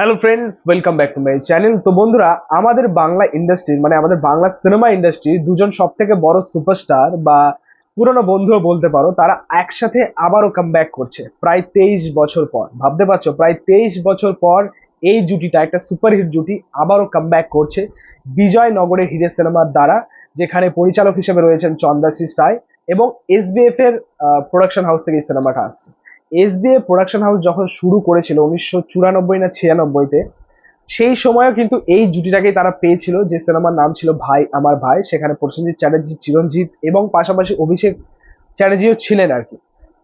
Hello friends welcome back to my channel তো বন্ধুরা, আমাদের বাংলা ইন্ডাস্ট্রি মানে আমাদের বাংলা সিনেমা ইন্ডাস্ট্রি দুজন সব থেকে বড় সুপারস্টার বা পুরনো বন্ধুও বলতে পারো, তারা একসাথে আবারও কাম করছে। প্রায় তেইশ বছর পর, ভাবতে পারছ? প্রায় তেইশ বছর পর এই জুটিটা, একটা সুপারহিট জুটি আবারও কাম করছে বিজয়নগরের হিরে সিনেমার দ্বারা, যেখানে পরিচালক হিসেবে রয়েছেন চন্দাশিস রায় এবং এসবিএফ এর প্রোডাকশন হাউস থেকে এই সিনেমাটা আসছে। এসবিএফ প্রোডাকশন হাউস যখন শুরু করেছিল উনিশশো চুরানব্বই না ছিয়ানব্বইতে সেই সময়ও কিন্তু এই জুটিটাকেই তারা পেয়েছিল। যে সিনেমার নাম ছিল ভাই, আমার ভাই, সেখানে প্রসেনজিৎ চ্যাটার্জি, চিরঞ্জিত এবং পাশাপাশি অভিষেক চ্যাটার্জিও ছিলেন আর কি।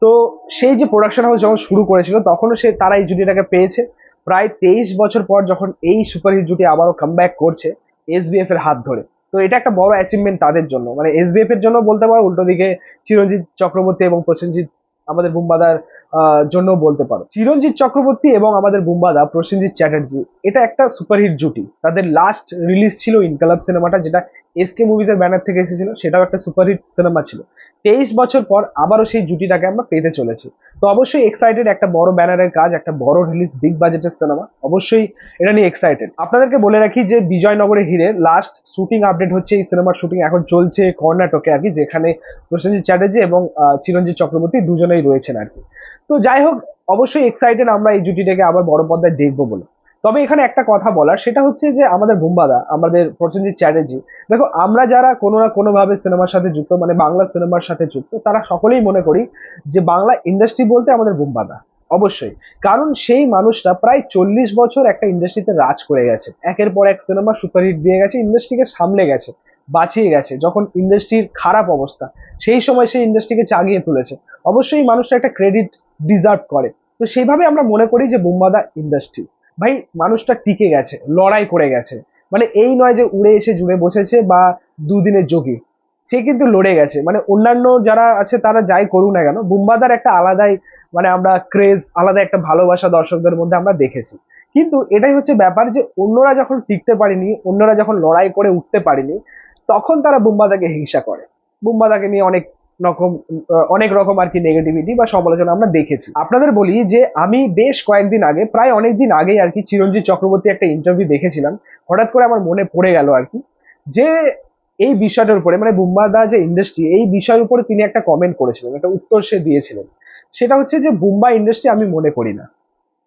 তো সেই যে প্রোডাকশন হাউস যখন শুরু করেছিল, তখনও সে তারা এই জুটিটাকে পেয়েছে। প্রায় তেইশ বছর পর যখন এই সুপারহিট জুটি আবারও কাম করছে এসবিএফ এর হাত ধরে। তো এটা একটা বড় অ্যাচিভমেন্ট তাদের জন্য। মানে এসবিএফ এর জন্য বলতে পারো, উল্টো দিকে চিরঞ্জিত চক্রবর্তী এবং প্রসেনজিৎ আমাদের বুম্বাদার জন্য বলতে পারো। চিরঞ্জিত চক্রবর্তী এবং আমাদের বুম্বাদা প্রসেনজিৎ চ্যাটার্জি, এটা একটা সুপারহিট জুটি। তাদের লাস্ট রিলিজ ছিল ইনকালাব সিনেমাটা, যেটা এসকে মুভিজ এর ব্যানার থেকে এসেছিল, সেটাও একটা সুপারহিট সিনেমা ছিল। তেইশ বছর পর আবারও সেই জুটিটাকে আমরা পেতে চলেছি। তো অবশ্যই এক্সাইটেড একটা বড় ব্যানারের কাজ, একটা বড় রিলিজ বিগ বাজেটের সিনেমা অবশ্যই এটা নিয়ে এক্সাইটেড আপনাদেরকে বলে রাখি যে বিজয়নগরে হিরে লাস্ট শুটিং আপডেট হচ্ছে, এই সিনেমার শুটিং এখন চলছে কর্ণাটকে আর কি, যেখানে প্রসেনজিৎ চ্যাটার্জি এবং চিরঞ্জিত চক্রবর্তী দুজনেই রয়েছেন আর কি। তো যাই হোক, অবশ্যই এক্সাইটেড আমরা এই জুটিটাকে আবার বড় পর্দায় দেখব বলে। তবে এখানে একটা কথা বলার, সেটা হচ্ছে যে আমাদের বুম্বাদা আমাদের প্রসেনজিৎ চ্যাটার্জি, দেখো আমরা যারা কোনো না কোনোভাবে সিনেমার সাথে যুক্ত মানে বাংলা সিনেমার সাথে যুক্ত, তারা সকলেই মনে করি যে বাংলা ইন্ডাস্ট্রি বলতে আমাদের বুম্বাদা অবশ্যই। কারণ সেই মানুষটা প্রায় চল্লিশ বছর একটা ইন্ডাস্ট্রিতে রাজ করে গেছে। একের পর এক সিনেমা সুপারহিট দিয়ে গেছে ইন্ডাস্ট্রিকে সামলে গেছে, বাঁচিয়ে গেছে, যখন ইন্ডাস্ট্রির খারাপ অবস্থা, সেই সময় সেই ইন্ডাস্ট্রিকে চাগিয়ে তুলেছে। অবশ্যই মানুষটা একটা ক্রেডিট ডিজার্ভ করে। তো সেইভাবে আমরা মনে করি যে বুম্বাদা ইন্ডাস্ট্রি ভাই, মানুষটা টিকে গেছে, লড়াই করে গেছে। মানে এই নয় যে উড়ে এসে জুড়ে বসেছে বা দুদিনের যোগী, সে কিন্তু লড়ে গেছে। মানে অন্যান্য যারা আছে, তারা যাই করুক না কেন, বুম্বাদার একটা আলাদাই মানে আমরা ক্রেজ আলাদা একটা ভালোবাসা দর্শকদের মধ্যে আমরা দেখেছি। কিন্তু এটাই হচ্ছে ব্যাপার যে, অন্যরা যখন টিকতে পারেনি, অন্যরা যখন লড়াই করে উঠতে পারেনি, তখন তারা বুম্বাদাকে হিংসা করে। বুম্বাদাকে নিয়ে অনেক রকম অনেক রকম আর কি নেগেটিভিটি বা সমালোচনা আমরা দেখেছি। আপনাদের বলি যে, আমি বেশ কয়েকদিন আগে, প্রায় অনেক দিন আগেই আর কি চিরঞ্জিত চক্রবর্তী একটা ইন্টারভিউ দেখেছিলাম। হঠাৎ করে আমার মনে পড়ে গেল আর কি যে, এই বিষয়টার উপরে মানে বুম্বাদা যে ইন্ডাস্ট্রি এই বিষয়ের উপরে তিনি একটা কমেন্ট করেছিলেন, একটা উত্তর সে দিয়েছিলেন। সেটা হচ্ছে যে, বুম্বা ইন্ডাস্ট্রি আমি মনে করি না।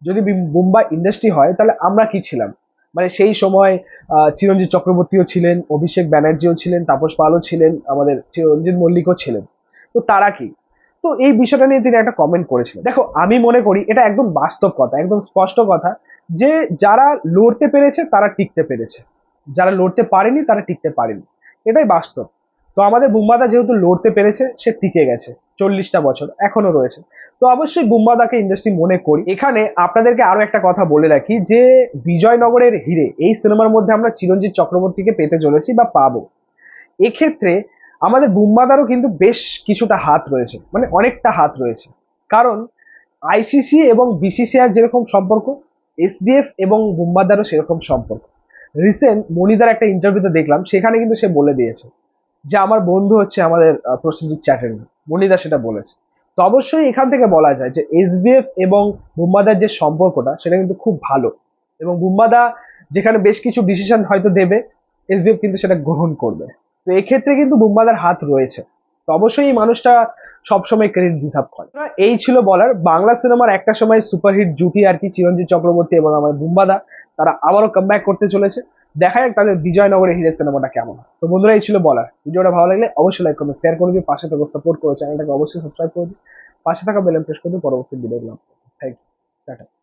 যদি বুম্বা ইন্ডাস্ট্রি হয়, তাহলে আমরা কি ছিলাম? মানে সেই সময় চিরঞ্জিত চক্রবর্তীও ছিলেন, অভিষেক ব্যানার্জিও ছিলেন, তাপস পালও ছিলেন, আমাদের চিরঞ্জিত মল্লিকও ছিলেন। তো তারা কি? তো এই বিষয়টা নিয়ে তিনি একটা কমেন্ট করেছিলেন। দেখো, আমি মনে করি এটা একদম বাস্তব কথা, একদম স্পষ্ট কথা যে যারা লড়তে পেরেছে, তারা টিকতে পেরেছে। যারা লড়তে পারেনি, তারা টিকতে পারেনি। এটাই বাস্তব। তো আমাদের বুম্বাদা যেহেতু লড়তে পেরেছে, সে টিকে গেছে চল্লিশটা বছর এখনও রয়েছে। তো অবশ্যই বুম্বাদাকে ইন্ডাস্ট্রি মনে করি। এখানে আপনাদেরকে আরও একটা কথা বলে রাখি যে বিজয়নগরের হিরে, এই সিনেমার মধ্যে আমরা চিরঞ্জিত চক্রবর্তীকে পেতে চলেছি বা পাবো। এক্ষেত্রে আমাদের বুম্বাদারও কিন্তু বেশ কিছুটা হাত রয়েছে মানে অনেকটা হাত রয়েছে। কারণ আইসিসি এবং বিসিসিআর যেরকম সম্পর্ক এসবিএফ এবং বুম্বাদারও সেরকম সম্পর্ক। রিসেন্ট মনিদার একটা ইন্টারভিউতে দেখলাম, সেখানে কিন্তু সে বলে দিয়েছে যে, আমার বন্ধু হচ্ছে আমাদের প্রসেনজিৎ চ্যাটার্জি। মনিদা সেটা বলেছে। তো অবশ্যই এখান থেকে বলা যায় যে এসবিএফ এবং বুম্বাদার যে সম্পর্কটা, সেটা কিন্তু খুব ভালো। এবং বুম্বাদা যেখানে বেশ কিছু ডিসিশন হয়তো দেবে এসবিএফ কিন্তু সেটা গ্রহণ করবে। তো এক্ষেত্রে কিন্তু বুম্বাদার হাত রয়েছে। তো অবশ্যই এই মানুষটা সবসময় ক্রেডিট ডিসার্ভ করে। এই ছিল বলার। বাংলা সিনেমার একটা সময় সুপারহিট জুটি আর কি চিরঞ্জিত চক্রবর্তী এবং আমার বুম্বাদা, তারা আবারও কাম করতে চলেছে। দেখা যাক তাদের বিজয়নগরের হিরে সিনেমাটা কেমন। তো বন্ধুরা, এই ছিল বলার। ভিডিওটা ভালো লাগলে অবশ্যই লাইক করবে শেয়ার করে দিও। পাশে থেকে সাপোর্ট করো চ্যানেলটাকে অবশ্যই সাবস্ক্রাইব করে পাশে থাকা বেল প্রেস করে দিও। পরবর্তী ভিডিও থ্যাংক ইউ টাটা